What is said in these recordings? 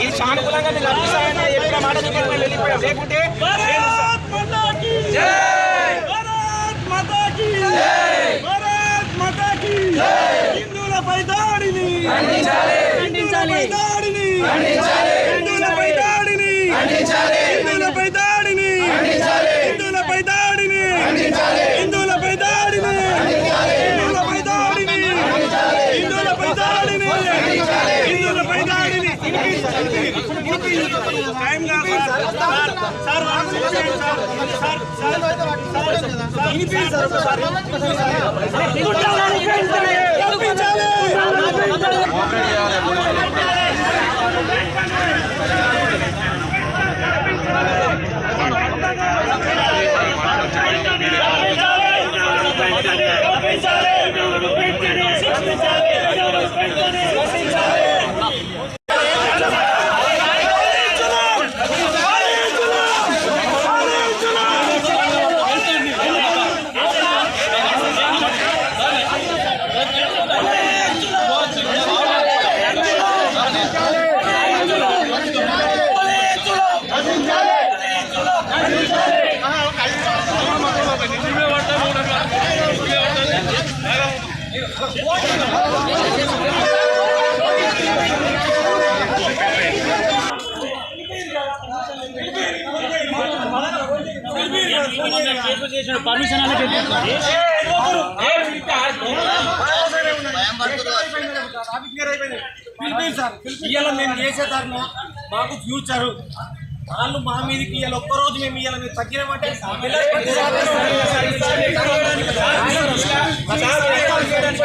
ఈ సానుకూలంగా నేను లభిస్తాయని చెప్పిన మాట వెళ్ళిపోయాం? లేకుంటే ఖండించాలి. సార్ సార్ వినిపించండి సార్ ఒకసారి వినిపించాలి ఇవాళ మేము చేసే ధర్మం మాకు ఫ్యూచర్ వాళ్ళు మా మీదకి ఇవాళ ఒక్కరోజు మేము ఇవాళ మీరు తగ్గినామంటే నేను ఎంతో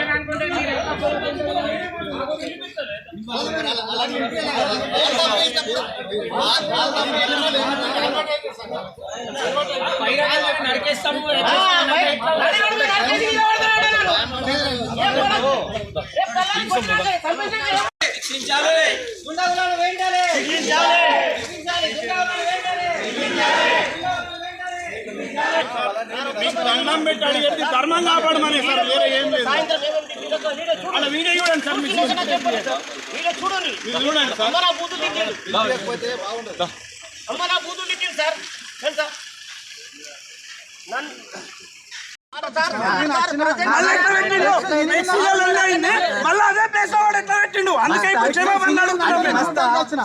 నరికేస్తాము శిక్షించాలి గుండాలను వేయించాలి శిక్షించాలి శిక్షించాలి గుండాలను వేయించాలి శిక్షించాలి రమ్మన్ దండం పెట్టి అడిగేది ధర్మం కాపాడమని సార్ వేరే ఏం లేదు. అలా వీడియో చూడండి సార్ మీరు చూడండి. మీరు చూడండి సార్. అమ్మ నా బూతులు తిట్టిండు సార్. తెలుసా నన్ను మళ్ళీ అదే ప్లేస్లో వాడు ఎట్లా పెట్టిండు? అందుకే ఇప్పుడు క్షమాపణ.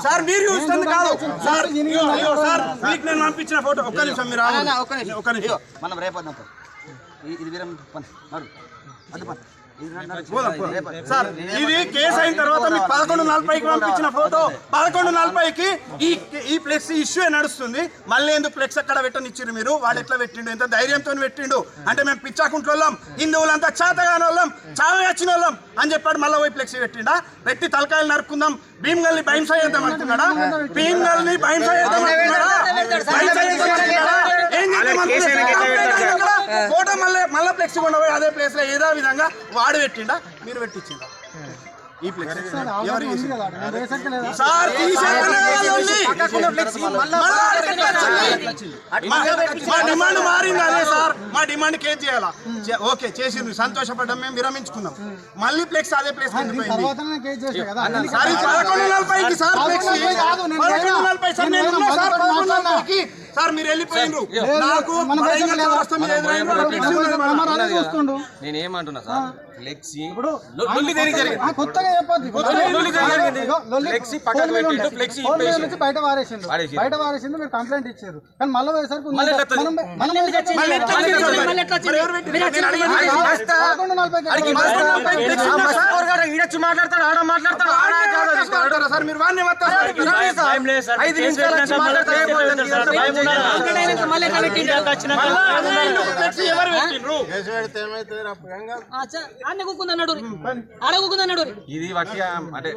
సార్ మీరు చూస్తుంది కాదు. సార్ సార్ మీకు నేను పంపించిన ఫోటో. ఒక్క నిమిషం మీరు. ఒక్క నిమిషం. మనం రేపొద్దాం పో. ఈ- ఇది వీరం పని. నడు. అది పని. సార్ ఇది కేసు అయిన తర్వాత మీకు పదకొండు నలభైకి పంపించిన ఫోటో పదకొండు నలభైకి ఈ ఈ ఫ్లెక్స్ ఇష్యూ నడుస్తుంది. మళ్ళీ ఎందుకు ఫ్లెక్స్ అక్కడ పెట్టనిచ్చారు మీరు? వాడు ఎట్లా పెట్టిండు? ఎంత ధైర్యంతో పెట్టిండు? అంటే మేము పిచ్చాకుంటోళ్ళం హిందువులంతా చేతగాని వాళ్ళం చావే వచ్చిన వాళ్ళం అని చెప్పాడు. మళ్ళీ పోయి ఫ్లెక్స్ పెట్టిండా? పెట్టి తలకాయలు నరుకుందాం భీమ్గల్ని భయంస చేద్దాం అనుకున్నాడా భీమ్గల్ని భయంస చేద్దాం అనుకున్నాడా భయంస చేద్దాం అనుకున్నాడా? ఏం చేద్దాం? ఫోటో మళ్ళీ మళ్ళీ ఫ్లెక్స్ కొండపోయి అదే ప్లేస్లో ఏదో విధంగా వాడు పెట్టిండా? మీరు పెట్టించిందా ఈ ఫ్లెక్స్. సార్ మా డిమాండ్ మారింది అదే సార్. మా డిమాండ్ కేజ్ చేయాలా? ఓకే చేసింది సంతోషపడ్డం మేము విరమించుకున్నాం. మళ్ళీ ఫ్లెక్స్ అదే ప్లేస్ సార్ సార్ నలభై సార్ సార్ మీరు వెళ్ళిపోయిండ్రు. నాకు నేనేమంటున్నా సార్? ఫ్లెక్సీ. లొల్లి దేనికి జరిగింది? కొత్తగా చెప్పొద్దు. లొల్లి జరిగింది? ఫ్లెక్సీ మీద పెట్టిండు. ఫ్లెక్సీ ఇప్పేసి. నుంచి బయట పారేసిండు. బయట పారేసిండు మీరు కంప్లైంట్ ఇచ్చారు. కానీ మళ్ళీ ఉంది. మళ్ళీ ఎట్లా? మనం మళ్ళీ ఎట్లా ఈడొచ్చి మాట్లాడతాడు? ఆడ మాట్లాడతాడు? ఆడ కాదు సార్? మీరు వాడిని. ఐదు నిమిషాలు వచ్చి మాట్లాడితే అయిపోతుంది. ఇదంతా భయం చేయాలి. మళ్ళా ఎందుకు ఫ్లెక్సీ ఎవరు ఆడ కూకుందన్నాడు ఆడ కూకుందన్నాడు ఇది వట్టిగా అంటే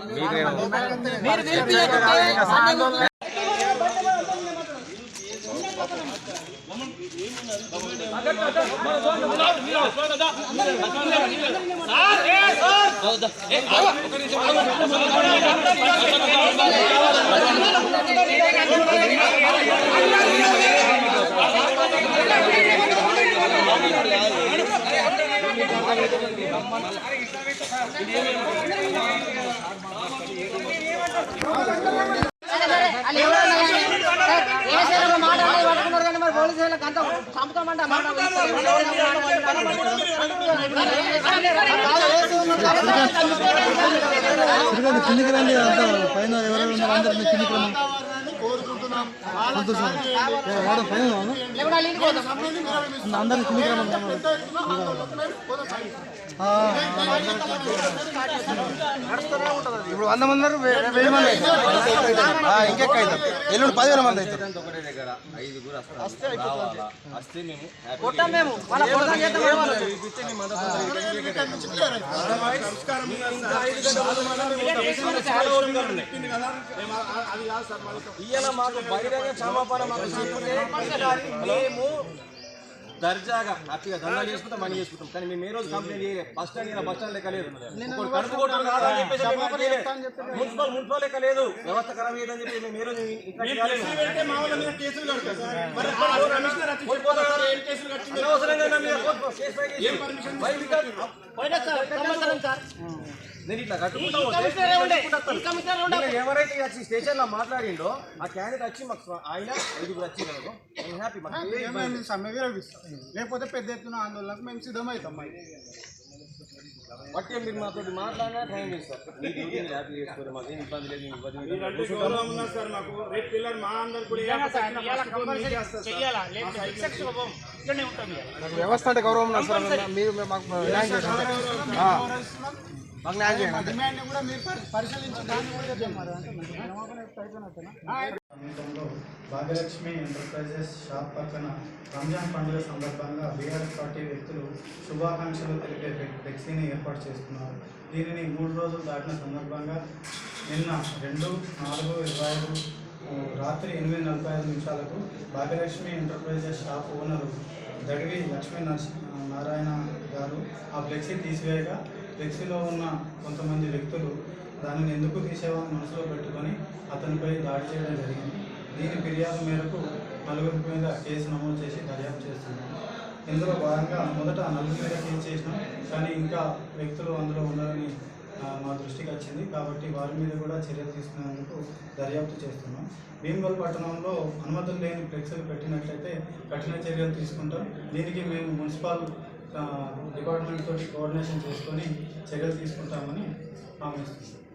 మీరు పిలిపియకుంటే కిందికి రండి అంతా పైన ఎవరెవరు ఉన్నారు అందరూ మీరు కిందికి రండి సంతోషం. వాడు పైన ఇప్పుడు వంద మంది వెయ్యి మంది ఇంకెక్క అవుతారు ఎల్లుండి పదివేల మంది అవుతారు ఒకటే దగ్గర ఐదుగురు వస్తే మేము మేము. ఇయ్యాల మాకు బహిరంగ క్షమాపణ మాకు మేము దర్జాగా హ్యాపీగా దందా చేసుకుంటాం మనీ చేసుకుంటాం. కానీ మేము ఏ రోజు కంప్లైంట్ చేయలేదు. బస్ స్టాండ్ ఇలా బస్ స్టాండ్ లెక్క లేదు. కాదా అని చెప్పేసి. మున్సిపల్ మున్సిపల్ లెక్క లేదు. వ్యవస్థ ఖరాబ్ అయ్యేదని చెప్పి మేము ఏ రోజు. అనవసరంగా నేను ఇట్లా కట్టుకుంటా పోతే ఎవరైతే వచ్చి స్టేషన్లో మాట్లాడిండో ఆ క్యాండిడేట్ వచ్చి మాకు ఆయన ఐదుగురు వచ్చి కనుక నేను హ్యాపీ మాకు సమ్మె విరమిస్తాం. లేకపోతే పెద్ద ఎత్తున ఆందోళనకు మేము సిద్ధమవుతాం. బట్టి మీరు మాతో మాట్లాడినా టైం చేస్తారు. హ్యాపీ చేసుకోరు మాకు ఏం ఇబ్బంది లేదు ఇబ్బంది లేదు. వ్యవస్థ అంటే గౌరవం సార్? మీరు మీరు మాకు న్యాయం చేయండి ఆ. మాకు భాగ్యలక్ష్మి ఎంటర్ప్రైజెస్ షాప్ పక్కన రంజాన్ పండుగ సందర్భంగా బీఆర్ఎస్ పార్టీ వ్యక్తులు శుభాకాంక్షలు తెలిపే ఫ్లెక్- ఫ్లెక్సీని ఏర్పాటు చేసుకున్నారు దీనిని మూడు రోజులు దాటిన సందర్భంగా నిన్న రెండు నాలుగు ఇరవై ఐదు రాత్రి ఎనిమిది నలభై ఐదు నిమిషాలకు Bhagyalakshmi enterprises shop owner Dadivi Lakshmi Narasa Narayana garu ఆ ఫ్లెక్సీ తీసివేయగా ఫ్లెక్సీలో ఉన్న కొంతమంది వ్యక్తులు దానిని ఎందుకు తీసేవని మనసులో పెట్టుకొని అతనిపై దాడి చేయడం జరిగింది. దీని ఫిర్యాదు మేరకు నలుగురి మీద కేసు నమోదు చేసి దర్యాప్తు చేస్తున్నాం ఇందులో భాగంగా మొదట నలుగురి మీద కేసు చేసినాం. కానీ ఇంకా వ్యక్తులు అందులో ఉన్నారని మా దృష్టికి వచ్చింది. కాబట్టి వారి మీద కూడా చర్యలు తీసుకునేందుకు దర్యాప్తు చేస్తున్నాం. భీమగల్ పట్టణంలో అనుమతులు లేని ఫ్లెక్సీలు పెట్టినట్లయితే కఠిన చర్యలు తీసుకుంటాం. దీనికి మేము మున్సిపల్ డిపార్ట్మెంట్తో కోఆర్డినేషన్ చేసుకొని చర్యలు తీసుకుంటామని హామీ ఇస్తుంది